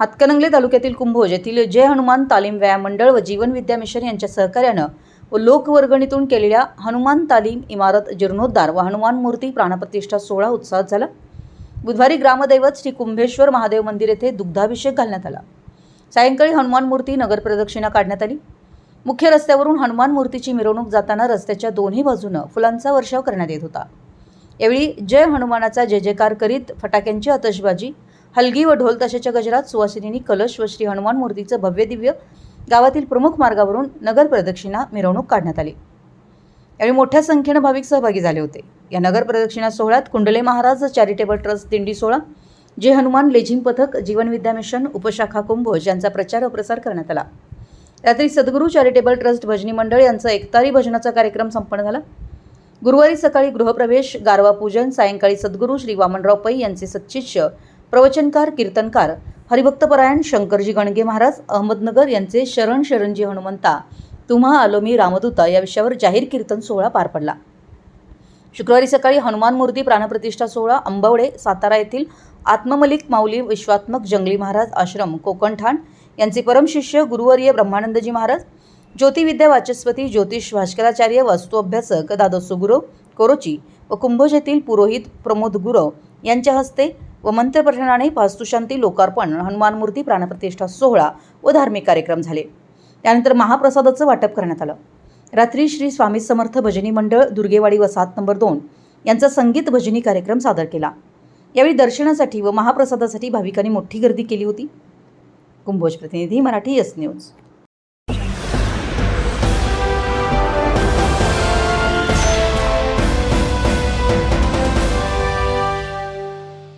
हातकणंगले तालुक्यातील कुंभोज येथील जय हनुमान तालीम व्यायाम मंडळ व जीवन विद्या मिशन यांच्या सहकार्यानं व लोकवर्गणीतून केलेल्या हनुमान तालीम इमारत जीर्णोद्धार व हनुमान मूर्ती प्राणप्रतिष्ठा सोहळा उत्साहात झाला. बुधवारी ग्रामदैवत श्री कुंभेश्वर महादेव मंदिर येथे दुग्धाभिषेक घालण्यात आला. सायंकाळी हनुमान मूर्ती नगर प्रदक्षिणा काढण्यात आली. मुख्य रस्त्यावरून हनुमान मूर्तीची मिरवणूक जाताना रस्त्याच्या दोन्ही बाजूनं फुलांचा वर्षाव करण्यात येत होता. यावेळी जय हनुमानाचा जय जयकार करीत फटाक्यांची आतषबाजी हलगी व ढोल तशाच्या गजरात सुवासिनींनी कलश व श्री हनुमान मूर्तीचं भव्य दिव्य गावातील प्रमुख मार्गावरून नगर प्रदक्षिणा मिरवणूक काढण्यात आली. यावेळी मोठ्या संख्येनं भाविक सहभागी झाले होते. या नगर प्रदक्षिणा सोहळ्यात कुंडले महाराज चॅरिटेबल ट्रस्ट दिंडी सोहळा जे हनुमान लेझिम पथक जीवन विद्या मिशन उपशाखा कुंभोज यांचा प्रचार व प्रसार करण्यात आला. रात्री सद्गुरू चॅरिटेबल ट्रस्ट भजनी मंडळ यांचा एकतारी भजनाचा कार्यक्रम संपन्न झाला. गुरुवारी सकाळी गृहप्रवेश गारवा पूजन सायंकाळी सद्गुरू श्री वामनराव पै यांचे सच्चिष्य प्रवचनकार कीर्तनकार हरिभक्तपरायण शंकरजी गणगे महाराज अहमदनगर यांचे शरण शरणजी हनुमंता तुम्हा आलो मी रामदूता या विषयावर जाहीर कीर्तन सोहळा पार पडला. शुक्रवारी सकाळी हनुमान मूर्ती प्राणप्रतिष्ठा सोहळा अंबवडे सातारा येथील आत्ममलिक माऊली विश्वात्मक जंगली महाराज आश्रम कोकणठाण यांचे परमशिष्य गुरुवर्य ब्रह्मानंदजी महाराज ज्योतिविद्या वाचस्पती ज्योतिष भास्कराचार्य वास्तू अभ्यासक दादा सुगुरव कोरोची व कुंभोज येथील पुरोहित प्रमोद गुरव यांच्या हस्ते व मंत्रपठणाने वास्तुशांती लोकार्पण हनुमान मूर्ती प्राणप्रतिष्ठा सोहळा व धार्मिक कार्यक्रम झाले. त्यानंतर महाप्रसादाचं वाटप करण्यात आलं. रात्री श्री स्वामी समर्थ भजनी मंडळ दुर्गेवाडी वसाहत नंबर दोन यांचा संगीत भजनी कार्यक्रम सादर केला. यावेळी दर्शनासाठी व महाप्रसादासाठी भाविकांनी मोठी गर्दी केली होती. कुंभोज प्रतिनिधी मराठी यस न्यूज.